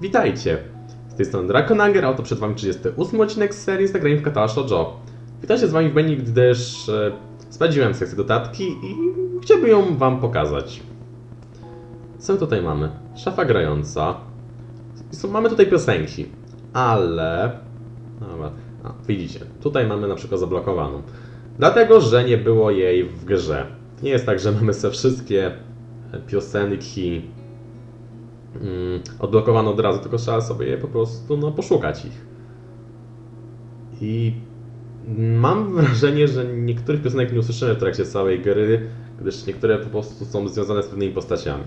Witajcie! Z tej strony Drakonager, a oto przed Wami 38 odcinek z serii Zagrajmy w Katala Shoujo. Witajcie z Wami w menu, gdyż e, sprawdziłem sekcję dodatki i chciałbym ją Wam pokazać. Co tutaj mamy? Szafa grająca. Mamy tutaj piosenki, ale... Dobra. A, widzicie, tutaj mamy na przykład zablokowaną. Dlatego, że nie było jej w grze. To nie jest tak, że mamy sobie wszystkie piosenki mm, odblokowane od razu, tylko trzeba sobie je po prostu no, poszukać ich. I mam wrażenie, że niektórych piosenek nie usłyszymy w trakcie całej gry, gdyż niektóre po prostu są związane z pewnymi postaciami.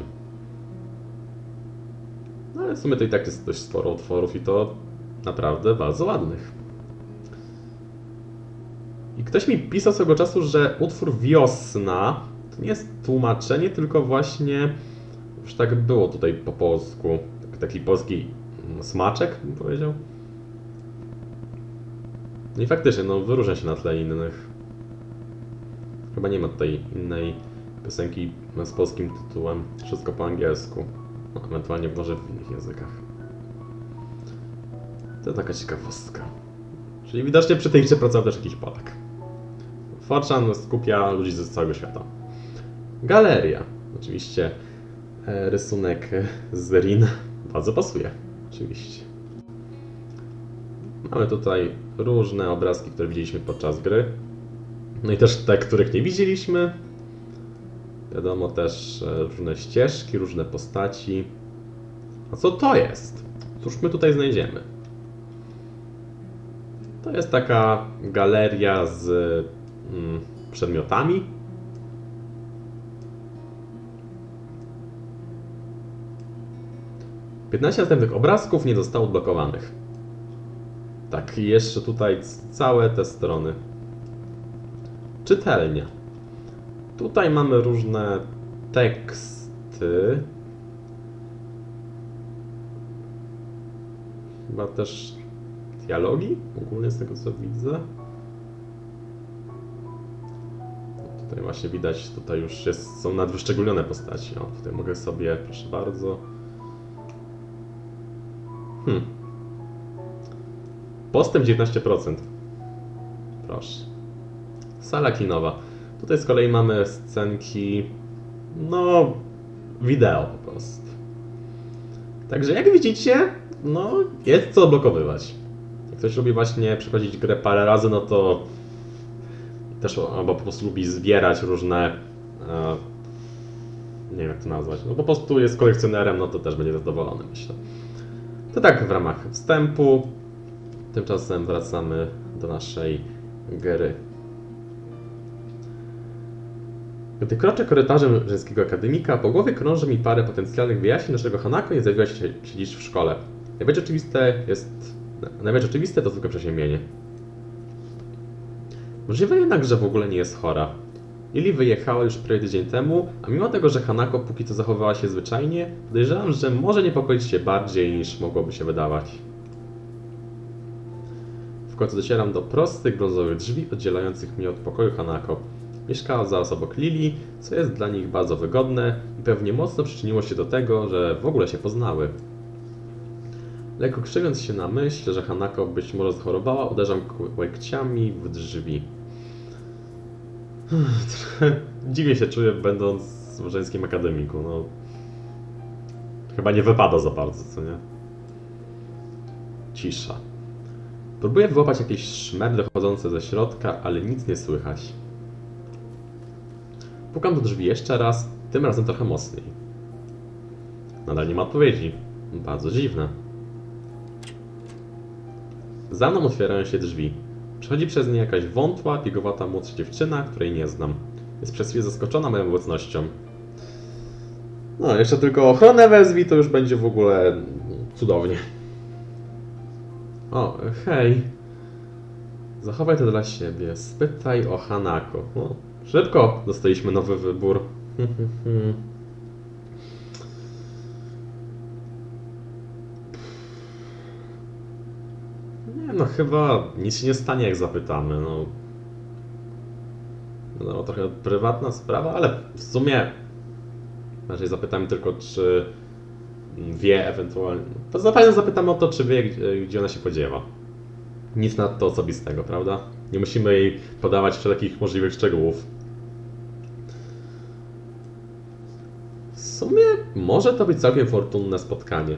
No ale w sumie to i tak jest dość sporo utworów i to naprawdę bardzo ładnych. I ktoś mi pisał swego czasu, że utwór Wiosna to nie jest tłumaczenie, tylko właśnie już tak było tutaj po polsku. Tak- Taki polski mm, smaczek, bym powiedział. No i faktycznie, no wyróżnia się na tle innych. Chyba nie ma tutaj innej piosenki z polskim tytułem. Wszystko po angielsku. No, ewentualnie może w innych językach. To taka ciekawostka. Czyli widocznie przy tej grze pracował też jakiś Polak. Forchan skupia ludzi ze całego świata. Galeria. Oczywiście rysunek z Rin bardzo pasuje. Oczywiście. Mamy tutaj różne obrazki, które widzieliśmy podczas gry. No i też te, których nie widzieliśmy. Wiadomo też e, różne ścieżki, różne postaci. A co to jest? Cóż my tutaj znajdziemy? To jest taka galeria z mm, przedmiotami. Piętnaście następnych obrazków nie zostało odblokowanych. Tak, jeszcze tutaj całe te strony. Czytelnia. Tutaj mamy różne teksty. Chyba też dialogi, ogólnie z tego co widzę. Tutaj właśnie widać, tutaj już jest, są nadwyszczególnione postaci. O, tutaj mogę sobie, proszę bardzo. Hmm. Postęp 19%. Proszę. Sala kinowa. Tutaj z kolei mamy scenki, no, wideo po prostu. Także jak widzicie, no, jest co odblokowywać. Jak ktoś lubi właśnie przechodzić grę parę razy, no to też albo po prostu lubi zbierać różne e, nie wiem jak to nazwać, no po prostu jest kolekcjonerem, no to też będzie zadowolony myślę. To tak w ramach wstępu. Tymczasem wracamy do naszej gry. Gdy kroczę korytarzem żeńskiego akademika, po głowie krąży mi parę potencjalnych wyjaśnień, dlaczego Hanako nie zjawiła się się dziś w szkole. Najbardziej oczywiste jest... Najbardziej oczywiste to zwykłe przeziębienie. Możliwe jednak, że w ogóle nie jest chora. Lili wyjechała już prawie tydzień temu, a mimo tego, że Hanako póki co zachowywała się zwyczajnie, podejrzewam, że może niepokoić się bardziej niż mogłoby się wydawać. W końcu docieram do prostych brązowych drzwi oddzielających mnie od pokoju Hanako. Mieszkała zaraz obok Lili, co jest dla nich bardzo wygodne i pewnie mocno przyczyniło się do tego, że w ogóle się poznały. Lekko krzywiąc się na myśl, że Hanako być może schorowała, uderzam łekciami w drzwi. Dziwnie się czuję, będąc w żeńskim akademiku. No, chyba nie wypada za bardzo, co nie? Cisza. Próbuję wyłapać jakieś szmer dochodzące ze środka, ale nic nie słychać. Pukam do drzwi jeszcze raz, tym razem trochę mocniej. Nadal nie ma odpowiedzi. Bardzo dziwne. Za mną otwierają się drzwi. Przechodzi przez nie jakaś wątła, pigowata młodsza dziewczyna, której nie znam. Jest przez chwilę zaskoczona moją obecnością. No, jeszcze tylko ochronę wezwij, to już będzie w ogóle cudownie. O, hej. Zachowaj to dla siebie. Spytaj o Hanako. O, szybko dostaliśmy nowy wybór. no, chyba nic się nie stanie jak zapytamy, no. No, trochę prywatna sprawa, ale w sumie raczej zapytamy tylko, czy wie ewentualnie. To zapewne zapytamy o to, czy wie, gdzie- gdzie ona się podziewa. Nic nadto osobistego, prawda? Nie musimy jej podawać wszelkich możliwych szczegółów. W sumie może to być całkiem fortunne spotkanie.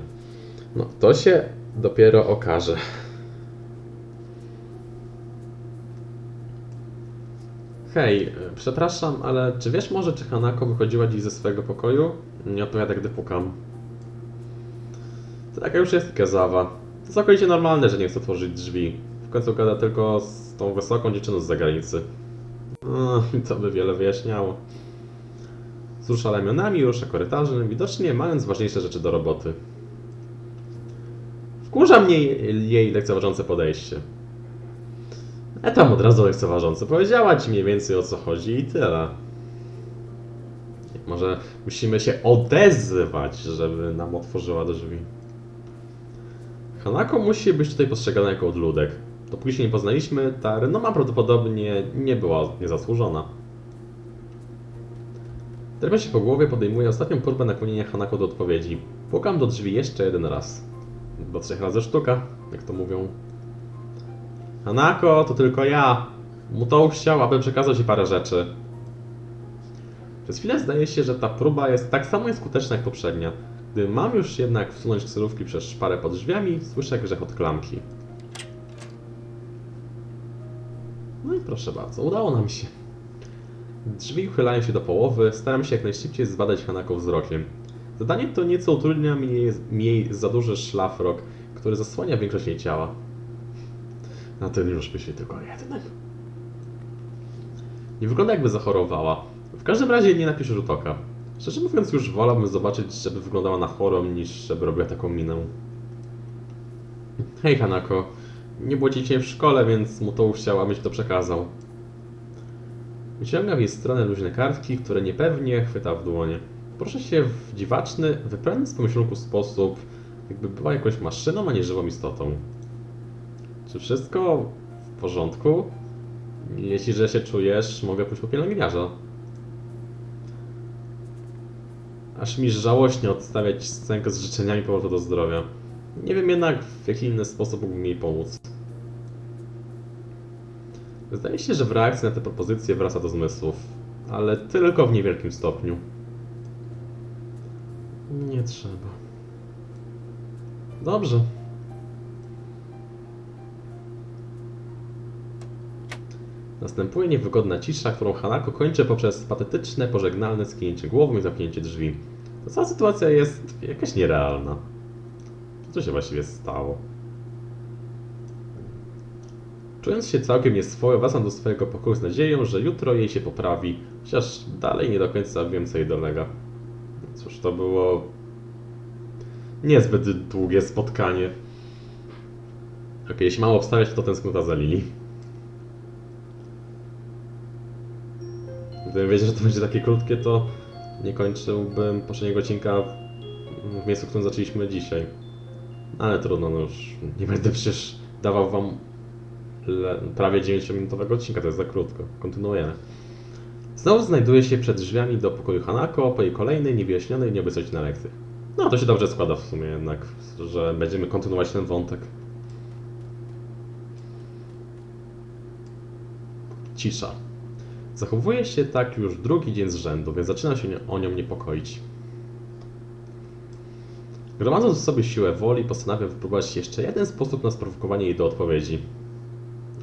No, to się dopiero okaże. Hej, przepraszam, ale czy wiesz może, czy Hanako wychodziła dziś ze swojego pokoju? Nie odpowiada, gdy pukam. To taka już jest Kezawa. To całkowicie normalne, że nie chce otworzyć drzwi. W końcu gada tylko z tą wysoką dziewczyną z zagranicy. No, to by wiele wyjaśniało. Wzrusza ramionami, rusza korytarzem, widocznie mając ważniejsze rzeczy do roboty. Wkurza mnie jej lekceważące podejście. Ja tam od razu lekceważąco powiedziała ci mniej więcej o co chodzi i tyle. Może musimy się odezwać, żeby nam otworzyła drzwi. Hanako musi być tutaj postrzegana jako odludek. Dopóki się nie poznaliśmy, ta renoma prawdopodobnie nie była niezasłużona. Drapie się po głowie, podejmuje ostatnią próbę nakłonienia Hanako do odpowiedzi. Pukam do drzwi jeszcze jeden raz. Do trzech razy sztuka, jak to mówią. Hanako, to tylko ja. Mutou chciał, abym przekazał ci parę rzeczy. Przez chwilę zdaje się, że ta próba jest tak samo nieskuteczna jak poprzednia. Gdy mam już jednak wsunąć ksylówki przez szparę pod drzwiami, słyszę grzechot klamki. No i proszę bardzo, udało nam się. Drzwi uchylają się do połowy, staram się jak najszybciej zbadać Hanako wzrokiem. Zadanie to nieco utrudnia mi jej za duży szlafrok, który zasłania większość jej ciała. Na ten już myśli tylko jeden. Nie wygląda jakby zachorowała. W każdym razie nie napisz rzut oka. Szczerze mówiąc już wolałbym zobaczyć, żeby wyglądała na chorą, niż żeby robiła taką minę. Hej Hanako, nie było dzisiaj w szkole, więc mu to chciał, abyś to przekazał. Wyciąga w jej stronę luźne kartki, które niepewnie chwyta w dłonie. Proszę się w dziwaczny, wypełniony z pomyślunku sposób, jakby była jakąś maszyną, a nie żywą istotą. Czy wszystko w porządku? Jeśli, że się czujesz, mogę pójść po pielęgniarza. Aż mi żałośnie odstawiać scenkę z życzeniami powrotu do zdrowia. Nie wiem jednak, w jaki inny sposób mógłbym jej pomóc. Zdaje się, że w reakcji na te propozycje wraca do zmysłów, ale tylko w niewielkim stopniu. Nie trzeba. Dobrze. Następuje niewygodna cisza, którą Hanako kończy poprzez patetyczne, pożegnalne skinięcie głową i zamknięcie drzwi. Ta cała sytuacja jest jakaś nierealna. Co się właściwie stało? Czując się całkiem nieswojo, wracam do swojego pokoju z nadzieją, że jutro jej się poprawi, chociaż dalej nie do końca wiem, co jej dolega. Cóż, to było niezbyt długie spotkanie. Ok, jeśli mam obstawiać, to tęsknota za Lili. Gdybym wiedział, że to będzie takie krótkie, to nie kończyłbym poprzedniego odcinka w miejscu, w którym zaczęliśmy dzisiaj. Ale trudno, no już nie będę przecież dawał wam prawie 9-minutowego odcinka, to jest za krótko. Kontynuujemy. Znowu znajduję się przed drzwiami do pokoju Hanako po jej kolejnej niewyjaśnionej nieobecności na lekcjach. No, to się dobrze składa w sumie jednak, że będziemy kontynuować ten wątek. Cisza. Zachowuje się tak już drugi dzień z rzędu, więc zaczyna się o nią niepokoić. Gromadząc w sobie siłę woli, postanawiam wypróbować jeszcze jeden sposób na sprowokowanie jej do odpowiedzi.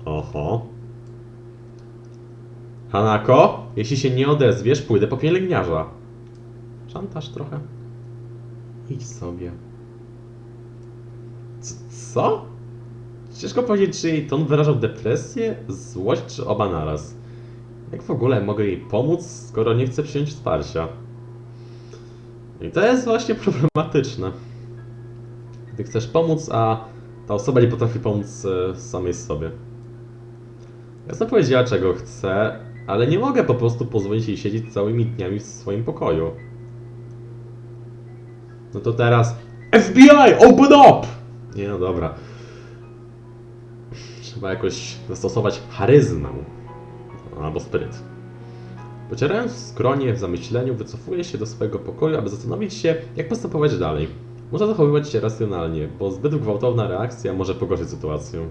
Oho. Hanako, jeśli się nie odezwiesz, pójdę po pielęgniarza. Szantaż trochę. Idź sobie. C- co? Ciężko powiedzieć, czy jej ton wyrażał depresję, złość, czy oba naraz. Jak w ogóle mogę jej pomóc, skoro nie chce przyjąć wsparcia? I to jest właśnie problematyczne. Gdy chcesz pomóc, a ta osoba nie potrafi pomóc e, samej sobie. Jasno powiedziała, czego chce, ale nie mogę po prostu pozwolić jej siedzieć całymi dniami w swoim pokoju. No to teraz FBI, open up! Nie no dobra. Trzeba jakoś zastosować charyzmę. Albo spryt. Pocierając skronie w zamyśleniu, wycofuję się do swojego pokoju, aby zastanowić się, jak postępować dalej. Muszę zachowywać się racjonalnie, bo zbyt gwałtowna reakcja może pogorszyć sytuację.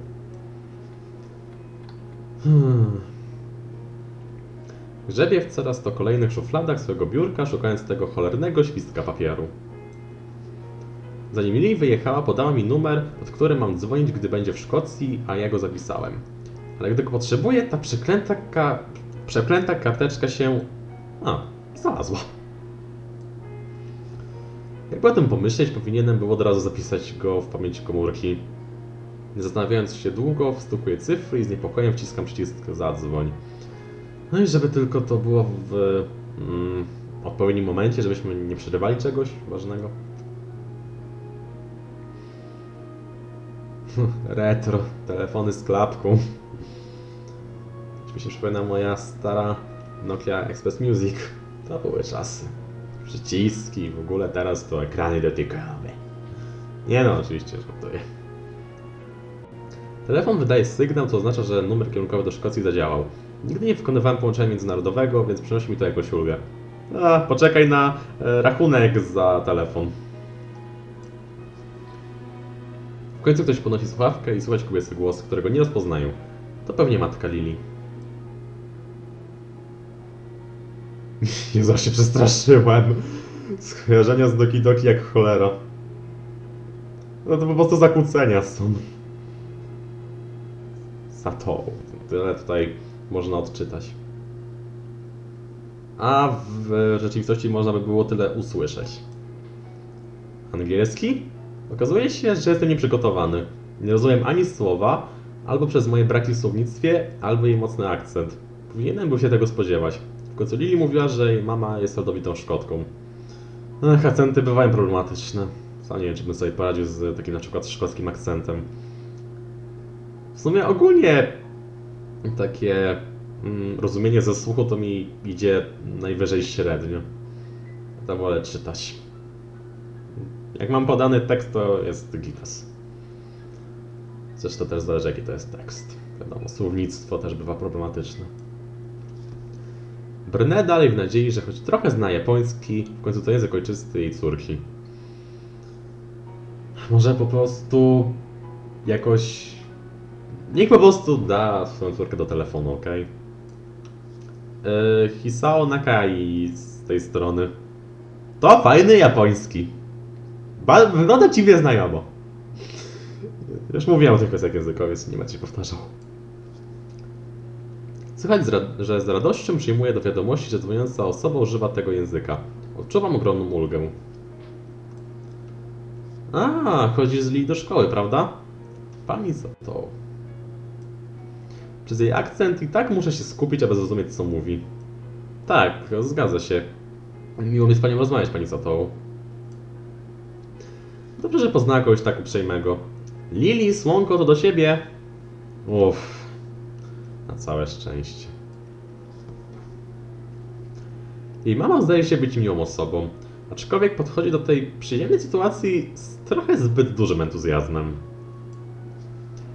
Hmm. Grzebie w coraz to kolejnych szufladach swojego biurka, szukając tego cholernego świstka papieru. Zanim Lili wyjechała, podała mi numer, pod którym mam dzwonić, gdy będzie w Szkocji, a ja go zapisałem. Ale gdy go potrzebuję, ta przeklęta ka... przeklęta karteczka się... A, znalazła. Jakby o tym pomyśleć, powinienem był od razu zapisać go w pamięci komórki. Nie zastanawiając się długo, wstukuję cyfry i z niepokojem wciskam przycisk zadzwoń. No i żeby tylko to było w mm, odpowiednim momencie, żebyśmy nie przerywali czegoś ważnego. Retro, telefony z klapką. Już mi się przypomina moja stara Nokia Express Music. To były czasy. Przyciski, w ogóle teraz to ekrany dotykowe. Nie no, oczywiście, żartuję. Telefon wydaje sygnał, co oznacza, że numer kierunkowy do Szkocji zadziałał. Nigdy nie wykonywałem połączenia międzynarodowego, więc przynosi mi to jakąś ulgę. A, poczekaj na e, rachunek za telefon. Końcu ktoś podnosi słuchawkę i słychać kobiecy głos, którego nie rozpoznają. To pewnie matka Lili. Jezu, się przestraszyłem. Skojarzenia z Doki Doki jak cholera. No to po prostu zakłócenia są. Za to. Tyle tutaj można odczytać. A w rzeczywistości można by było tyle usłyszeć. Angielski? Okazuje się, że jestem nieprzygotowany. Nie rozumiem ani słowa, albo przez moje braki w słownictwie, albo jej mocny akcent. Powinienem był się tego spodziewać. W końcu Lili mówiła, że jej mama jest rodowitą Szkotką. Ech, akcenty bywają problematyczne. Sam nie wiem, czy bym sobie poradził z takim na przykład szkockim akcentem. W sumie ogólnie takie mm, rozumienie ze słuchu to mi idzie najwyżej średnio. To wolę czytać. Jak mam podany tekst, to jest gitas. Zresztą też zależy, jaki to jest tekst. Wiadomo, słownictwo też bywa problematyczne. Brnę dalej w nadziei, że choć trochę zna japoński, w końcu to język ojczysty jej córki. Może po prostu jakoś... Niech po prostu da swoją córkę do telefonu, ok? Yy, Hisao Nakai z tej strony. To fajny japoński. Ba- wygląda dziwnie znajomo. Już mówiłem o tych kwestiach językowych, więc nie będę się powtarzał. Słychać, że z radością przyjmuję do wiadomości, że dzwoniąca osoba używa tego języka. Odczuwam ogromną ulgę. A, chodzi z Lee do szkoły, prawda? Pani za to. Przez jej akcent i tak muszę się skupić, aby zrozumieć, co mówi. Tak, zgadza się. Miło mi z panią rozmawiać, pani Sato. Dobrze, że poznała kogoś tak uprzejmego. Lili, słonko, to do siebie. Uff. Na całe szczęście. Jej mama zdaje się być miłą osobą, aczkolwiek podchodzi do tej przyjemnej sytuacji z trochę zbyt dużym entuzjazmem.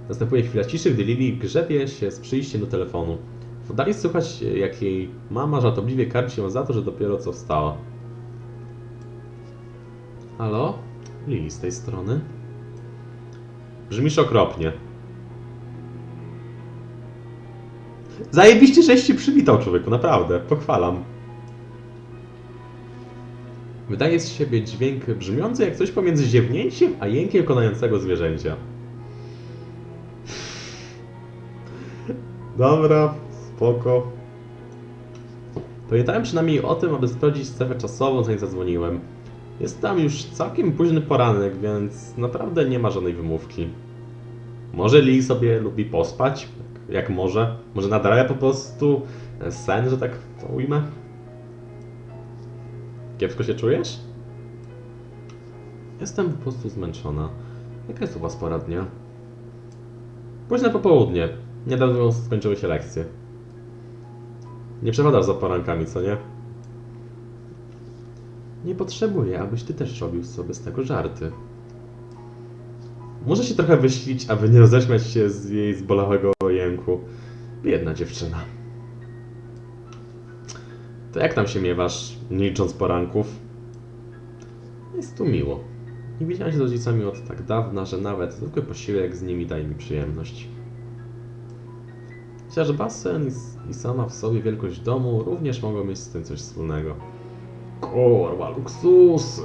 Następuje chwila ciszy, gdy Lili grzebie się z przyjściem do telefonu. W oddali słychać, jak jej mama żartobliwie karci ją za to, że dopiero co wstała. Halo? Lili z tej strony. Brzmisz okropnie. Zajebiście, żeś się przywitał, człowieku, naprawdę. Pochwalam. Wydaje z siebie dźwięk brzmiący jak coś pomiędzy ziewnięciem a jękiem konającego zwierzęcia. Dobra, spoko. Pamiętałem przynajmniej o tym, aby sprawdzić strefę czasową, zanim zadzwoniłem. Jest tam już całkiem późny poranek, więc naprawdę nie ma żadnej wymówki. Może Lee sobie lubi pospać, jak może. Może nadrabia po prostu sen, że tak to ujmę. Kiepsko się czujesz? Jestem po prostu zmęczona. Jaka jest u was pora dnia? Późne popołudnie. Niedawno skończyły się lekcje. Nie przepadasz za porankami, co nie? Nie potrzebuję, abyś ty też robił sobie z tego żarty. Muszę się trochę wyślić, aby nie roześmiać się z jej zbolałego jęku. Biedna dziewczyna. To jak tam się miewasz, nie licząc poranków? Jest tu miło. Nie widziałem się z rodzicami od tak dawna, że nawet zwykły posiłek z nimi daje mi przyjemność. Chociaż basen i, i sama w sobie wielkość domu również mogą mieć z tym coś wspólnego. Kurwa, luksusy!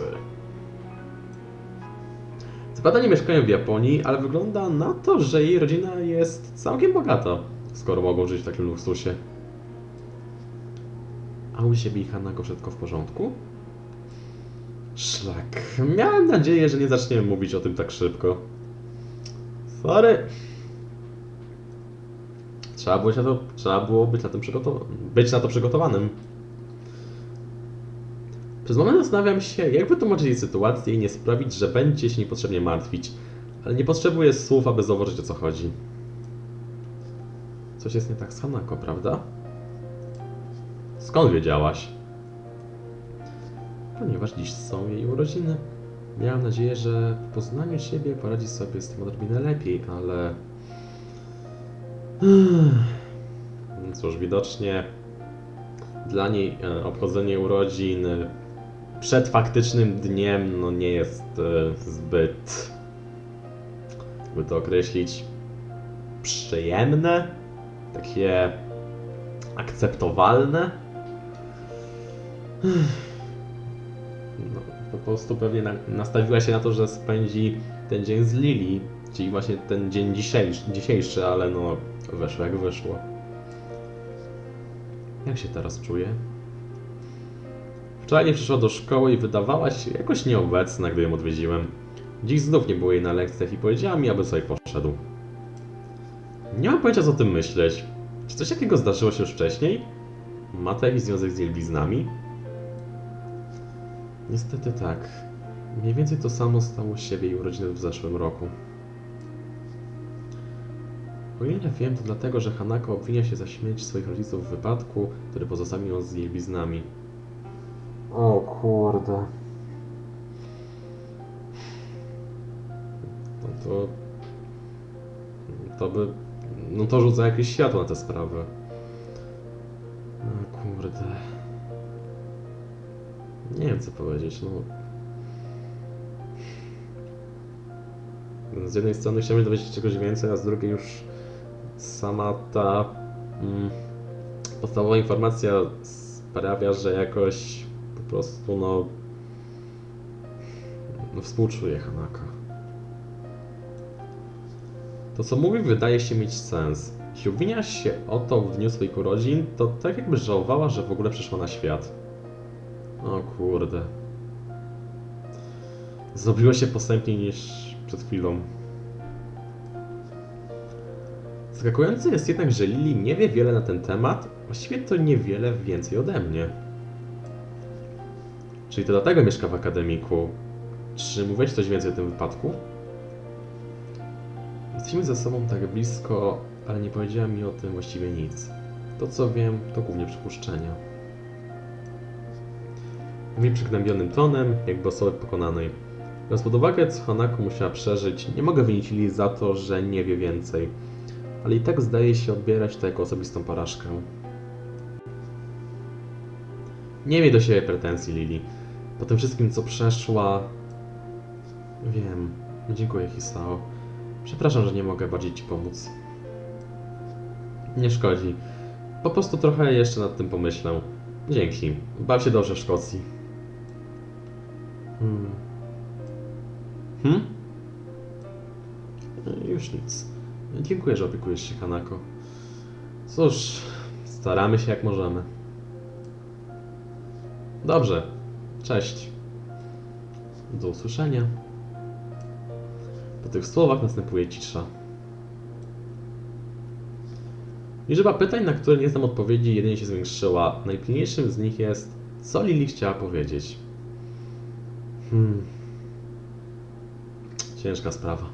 Co prawda nie mieszkają w Japonii, ale wygląda na to, że jej rodzina jest całkiem bogata, skoro mogą żyć w takim luksusie. A u siebie i Hanako wszystko w porządku? Szlak. Miałem nadzieję, że nie zaczniemy mówić o tym tak szybko. Sorry. Trzeba było, się to, trzeba było być, na tym przygotow- być na to przygotowanym. Przez moment zastanawiam się, jak wytłumaczyć sytuację i nie sprawić, że będzie się niepotrzebnie martwić. Ale nie potrzebuję słów, aby zauważyć o co chodzi. Coś jest nie tak z Hanako, prawda? Skąd wiedziałaś? Ponieważ dziś są jej urodziny. Miałem nadzieję, że w poznaniu siebie poradzi sobie z tym odrobinę lepiej, ale... Cóż, widocznie dla niej e, obchodzenie urodzin przed faktycznym dniem no nie jest e, zbyt, jakby to określić, przyjemne, takie akceptowalne. No, po prostu pewnie na, nastawiła się na to, że spędzi ten dzień z Lili, czyli właśnie ten dzień dzisiejszy, dzisiejszy ale no weszło jak wyszło. Jak się teraz czuje? Wczoraj nie przyszła do szkoły i wydawała się jakoś nieobecna, gdy ją odwiedziłem. Dziś znów nie było jej na lekcjach i powiedziała mi, aby sobie poszedł. Nie mam pojęcia, co o tym myśleć. Czy coś takiego zdarzyło się już wcześniej? Ma to jakiś związek z jej bliznami? Niestety tak. Mniej więcej to samo stało się w jej urodziny w zeszłym roku. O ile wiem, to dlatego, że Hanako obwinia się za śmierć swoich rodziców w wypadku, który pozostawił ją z jej. O kurde. No to... To by... No to rzuca jakieś światło na tę sprawę. O kurde. Nie wiem co powiedzieć, no... Z jednej strony chciałbym dowiedzieć się czegoś więcej, a z drugiej już sama ta mm, podstawowa informacja sprawia, że jakoś po prostu no, no współczuję Hanako. To co mówi wydaje się mieć sens. Jeśli obwinia się o to w dniu swoich urodzin, to tak jakby żałowała, że w ogóle przyszła na świat. O kurde. Zrobiło się posępniej niż przed chwilą. Zaskakujące jest jednak, że Lili nie wie wiele na ten temat, właściwie to niewiele więcej ode mnie. Czyli to dlatego mieszka w akademiku. Czy mówiłeś coś więcej o tym wypadku? Jesteśmy ze sobą tak blisko, ale nie powiedziała mi o tym właściwie nic. To co wiem, to głównie przypuszczenia. Mówi przygnębionym tonem, jakby osoby pokonanej. Biorąc pod uwagę, co Hanako musiała przeżyć, nie mogę winić Lili za to, że nie wie więcej ale i tak zdaje się odbierać to jako osobistą porażkę. Nie miej do siebie pretensji, Lili. Po tym wszystkim, co przeszła... Wiem. Dziękuję, Hisao. Przepraszam, że nie mogę bardziej Ci pomóc. Nie szkodzi. Po prostu trochę jeszcze nad tym pomyślę. Dzięki. Baw się dobrze w Szkocji. Hmm. Hmm? Już nic. Dziękuję, że opiekujesz się Kanako. Cóż, staramy się jak możemy. Dobrze. Cześć. Do usłyszenia. Po tych słowach następuje cisza. Liczba pytań, na które nie znam odpowiedzi, jedynie się zwiększyła. Najpilniejszym z nich jest, co Lili chciała powiedzieć. Hmm. Ciężka sprawa.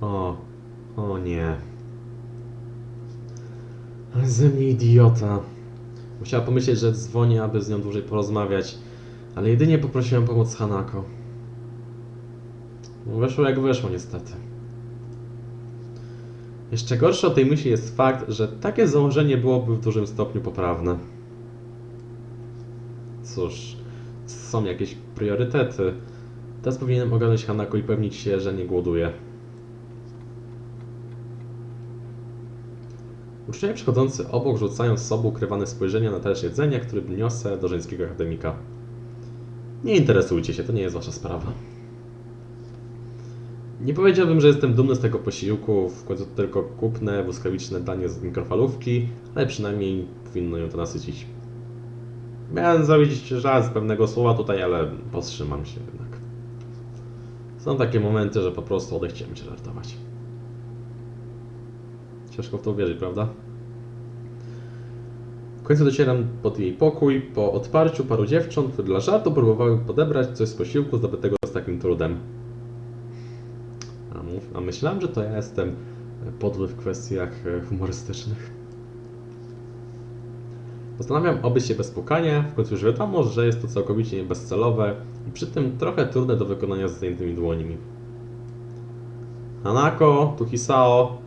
O, o nie. Ale ze mnie idiota. Musiała pomyśleć, że dzwonię, aby z nią dłużej porozmawiać, ale jedynie poprosiłem pomoc Hanako. No, Weszło jak weszło, niestety. Jeszcze gorsze o tej myśli jest fakt, że takie założenie byłoby w dużym stopniu poprawne. Cóż, są jakieś priorytety. Teraz powinienem ogarnąć Hanako i pewnić się, że nie głoduje. Uczniowie przychodzący obok rzucają z sobą ukrywane spojrzenia na talerz jedzenia, który niosę do żeńskiego akademika. Nie interesujcie się, to nie jest wasza sprawa. Nie powiedziałbym, że jestem dumny z tego posiłku, w końcu to tylko kupne, błyskawiczne danie z mikrofalówki, ale przynajmniej powinno ją to nasycić. Miałem zrobić żart z pewnego słowa tutaj, ale powstrzymam się jednak. Są takie momenty, że po prostu odechciałem się żartować. Ciężko w to uwierzyć, prawda? W końcu docieram pod jej pokój po odparciu paru dziewcząt, które dla żartu próbowały podebrać coś z posiłku zdobytego z takim trudem. A, mów, a myślałem, że to ja jestem podły w kwestiach e, humorystycznych. Postanawiam obyć się bez pukania, w końcu już wiadomo, że jest to całkowicie bezcelowe i przy tym trochę trudne do wykonania z zajętymi dłońmi. Hanako, tu Hisao.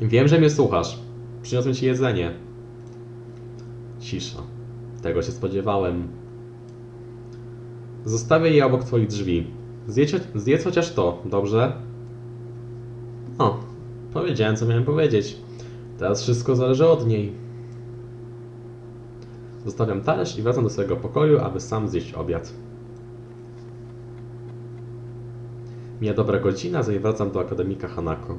Wiem, że mnie słuchasz. Przyniosłem ci jedzenie. Cisza. Tego się spodziewałem. Zostawię je obok twoich drzwi. Zjedz, zjedz chociaż to, dobrze? O, powiedziałem co miałem powiedzieć. Teraz wszystko zależy od niej. Zostawiam talerz i wracam do swojego pokoju, aby sam zjeść obiad. Mija dobra godzina, zanim wracam do akademika Hanako.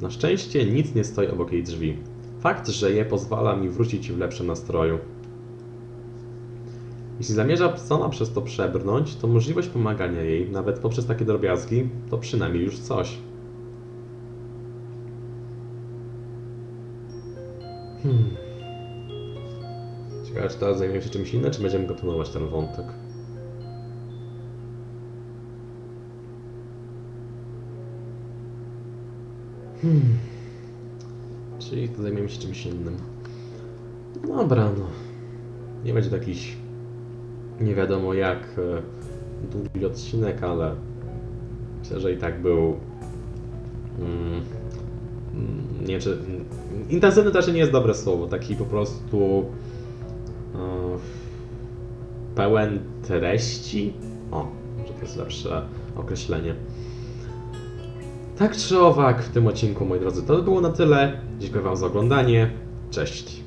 Na szczęście nic nie stoi obok jej drzwi. Fakt, że je pozwala mi wrócić w lepszym nastroju. Jeśli zamierza sama przez to przebrnąć, to możliwość pomagania jej, nawet poprzez takie drobiazgi, to przynajmniej już coś. Hmm. Ciekawe, czy teraz zajmiemy się czymś innym, czy będziemy kontynuować ten wątek. Hmm. Czyli zajmiemy się czymś innym. Dobra, no. Nie będzie to jakiś nie wiadomo jak e, długi odcinek, ale myślę, że i tak był. Mm, mm, nie czy. Intensywny też nie jest dobre słowo, taki po prostu. e, pełen treści. O, może to jest lepsze określenie. Tak czy owak, w tym odcinku, moi drodzy, to było na tyle. Dziękuję Wam za oglądanie. Cześć.